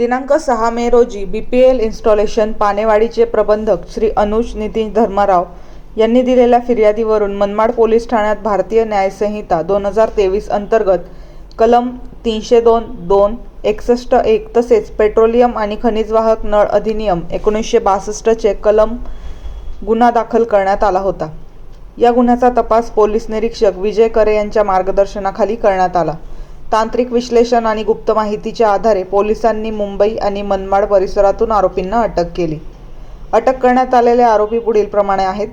दिनांक सहा मे रोजी बी पी एल इन्स्टॉलेशन पानेवाडीचे प्रबंधक श्री अनुज नितीन धर्माराव यांनी दिलेल्या फिर्यादीवरून मनमाड पोलीस ठाण्यात भारतीय न्यायसंहिता दोन हजार तेवीस अंतर्गत कलम तीनशे दोन दोन एकसष्ट एक तसेच पेट्रोलियम आणि खनिजवाहक नळ अधिनियम एकोणीसशे बासष्टचे कलम गुन्हा दाखल करण्यात आला होता. या गुन्ह्याचा तपास पोलीस निरीक्षक विजय करे यांच्या मार्गदर्शनाखाली करण्यात आला. तांत्रिक विश्लेषण आणि गुप्त माहितीच्या आधारे पोलिसांनी मुंबई आणि मनमाड परिसरातून आरोपींना अटक केली. अटक करण्यात आलेले आरोपी पुढील प्रमाणे आहेत.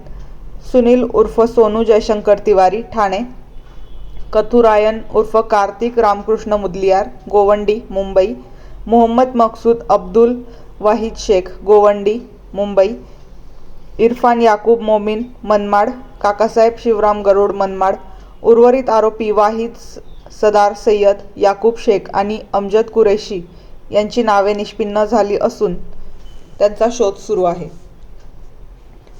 सुनील उर्फ सोनू जयशंकर तिवारी ठाणे. कथुरायन उर्फ कार्तिक रामकृष्ण मुदलियार गोवंडी मुंबई. मोहम्मद मकसूद अब्दुल वाहिद शेख गोवंडी मुंबई. इरफान याकूब मोमीन मनमाड. काकासाहेब शिवराम गरुड मनमाड. उर्वरित आरोपी वाहिद सदार सय्यद याकूब शेख आणि अमजद कुरेशी यांची नावे निष्पिन्न झाली असून त्यांचा शोध सुरू आहे.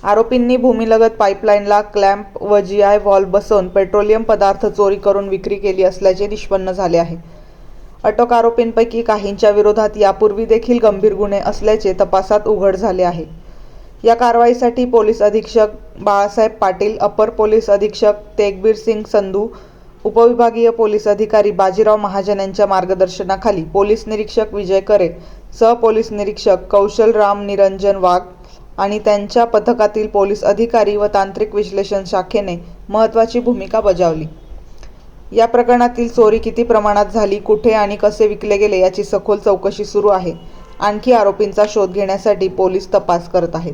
आरोपींनी भूमीलगत पाईपलाईनला क्लॅम्प व जी आय व्हॉल्व बसवून पेट्रोलियम पदार्थ चोरी करून विक्री केली असल्याचे निष्पन्न झाले आहे. अटक आरोपींपैकी काहींच्या विरोधात यापूर्वी देखील गंभीर गुन्हे असल्याचे तपासात उघड झाले आहे. या कारवाईसाठी पोलीस अधीक्षक बाळासाहेब पाटील अपर पोलीस अधीक्षक तेगबीर सिंग संधू उपविभागीय पोलीस अधिकारी बाजीराव महाजन यांच्या मार्गदर्शनाखाली पोलीस निरीक्षक विजय करे सहपोलीस निरीक्षक कौशल राम निरंजन वाघ आणि त्यांच्या पथकातील पोलीस अधिकारी व तांत्रिक विश्लेषण शाखेने महत्त्वाची भूमिका बजावली. या प्रकरणातील चोरी किती प्रमाणात झाली कुठे आणि कसे विकले गेले याची सखोल चौकशी सुरू आहे. आणखी आरोपींचा शोध घेण्यासाठी पोलीस तपास करत आहेत.